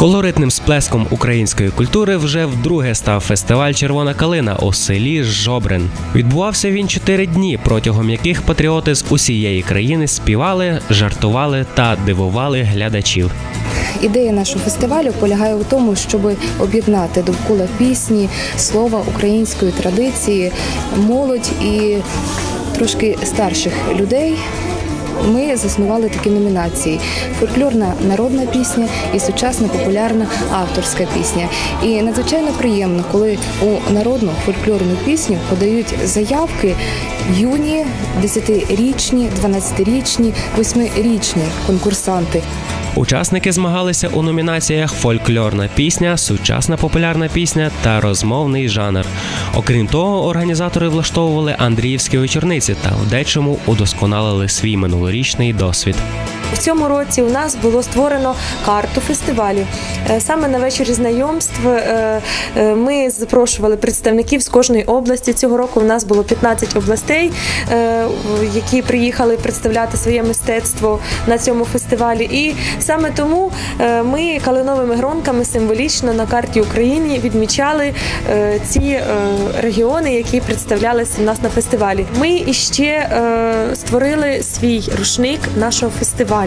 Колоритним сплеском української культури вже вдруге став фестиваль Червона калина у селі Жобрин. Відбувався він чотири дні, протягом яких патріоти з усієї країни співали, жартували та дивували глядачів. Ідея нашого фестивалю полягає у тому, щоб об'єднати довкола пісні, слова української традиції, молодь і трошки старших людей. Ми заснували такі номінації: фольклорна народна пісня і сучасна популярна авторська пісня. І надзвичайно приємно, коли у народну фольклорну пісню подають заявки юні, 10-річні, 12-річні, 8-річні конкурсанти. Учасники змагалися у номінаціях фольклорна пісня, сучасна популярна пісня та розмовний жанр. Окрім того, організатори влаштовували Андріївські вечорниці та в дечому удосконалили свій минулорічний досвід. В цьому році у нас було створено карту фестивалю. Е, Саме на вечорі знайомств е, е, ми запрошували представників з кожної області. Цього року у нас було 15 областей, які приїхали представляти своє мистецтво на цьому фестивалі. І саме тому ми калиновими гронками символічно на карті України відмічали ці регіони, які представлялися у нас на фестивалі. Ми іще створили свій рушник нашого фестивалю.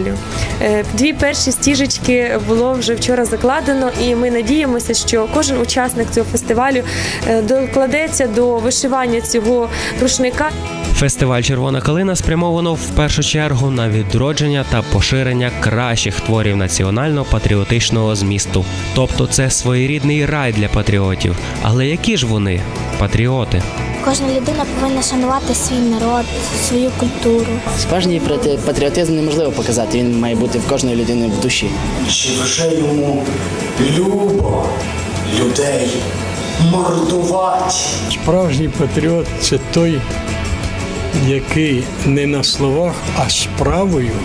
Е, Дві перші стіжечки було вже вчора закладено, і ми надіємося, що кожен учасник цього фестивалю е, докладеться до вишивання цього рушника. Фестиваль Червона калина спрямовано в першу чергу на відродження та поширення кращих творів національно-патріотичного змісту. Тобто це своєрідний рай для патріотів. Але які ж вони патріоти? Кожна людина повинна шанувати свій народ, свою культуру. Справжній патріотизм неможливо показати, він має бути в кожної людини в душі. Чи вже йому любо людей мордувати? Справжній патріот це той, який не на словах, а справою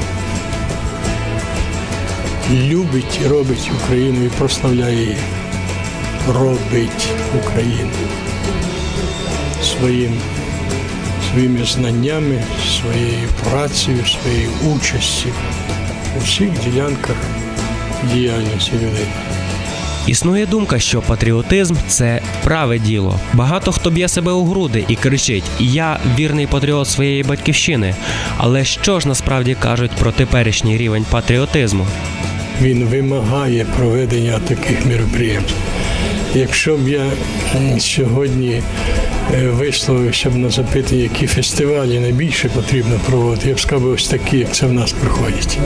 любить і робить Україну і прославляє її. Робить Україну своїм, своїми знаннями, своєю працею, своєю участю у всіх ділянках діяльності людини. Існує думка, що патріотизм це праве діло. Багато хто б'є себе у груди і кричить: Я вірний патріот своєї батьківщини. Але що ж насправді кажуть про теперішній рівень патріотизму? він вимагає проведення таких мероприємств. Якщо б я сьогодні е, висловився б на запитання, які фестивалі найбільше потрібно проводити, я б сказав, ось такі, як це в нас проходять.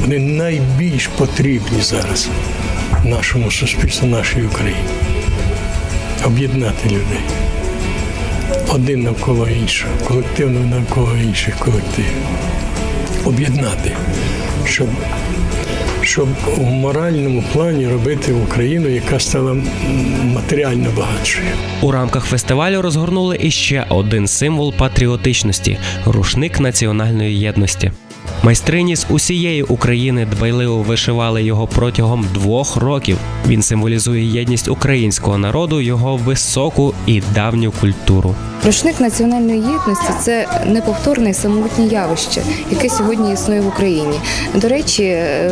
Вони найбільш потрібні зараз нашому суспільству, нашій Україні. Об'єднати людей один навколо іншого, колективно навколо інших колективів. Об'єднати, щоб щоб у моральному плані робити Україну, яка стала матеріально багатшою. У рамках фестивалю розгорнули іще один символ патріотичності рушник національної єдності. Майстрині з усієї України дбайливо вишивали його протягом двох років. Він символізує єдність українського народу, його високу і давню культуру. Рушник національної єдності це неповторне і самобутнє явище, яке сьогодні існує в Україні. До речі, е,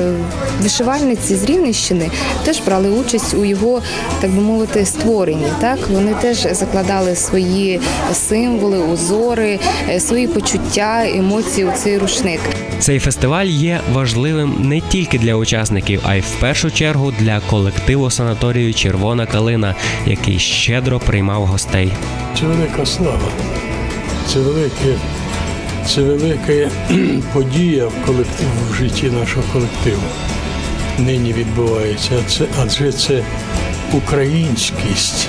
вишивальниці з Рівненщини теж брали участь у його, так би мовити, створенні. Так вони теж закладали свої символи, узори, е, свої почуття, емоції у цей рушник. Цей фестиваль є важливим не тільки для учасників, а й в першу чергу для колективу санаторію Червона калина, який щедро приймав гостей. Це велика слава, це велике, це велика подія в колективу в житті нашого колективу. Нині відбувається, це, адже це українськість,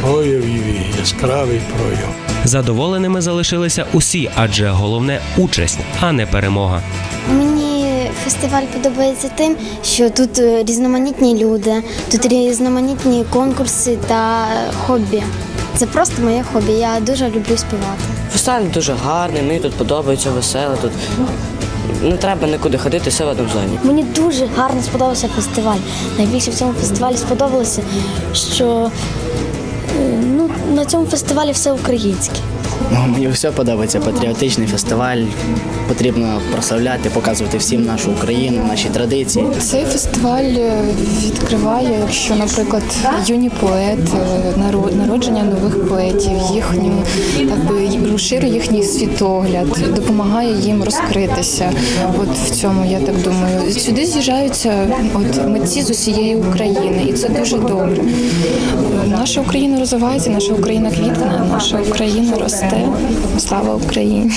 прояв її, яскравий прояв. Задоволеними залишилися усі, адже головне участь, а не перемога. Мені фестиваль подобається тим, що тут е, різноманітні люди, тут різноманітні конкурси та хобі. Це просто моє хобі. Я дуже люблю співати. Фестиваль дуже гарний, мені тут подобається, весело. Тут не треба нікуди ходити, все в одному зоні. Мені дуже гарно сподобався фестиваль. Найбільше в цьому фестивалі сподобалося, що на цьому фестивалі все українське. Ну, мені все подобається. Патріотичний фестиваль. Потрібно прославляти, показувати всім нашу Україну, наші традиції. Цей фестиваль е, відкриває, якщо, наприклад, юні поети, наро- народження нових поетів, їхню так би розширює їхній світогляд, допомагає їм розкритися. От в цьому я так думаю. Сюди з'їжджаються от митці з усієї України, і це дуже добре. Наша Україна розвивається, наша Україна квітне, наша Україна росте. Слава Україні!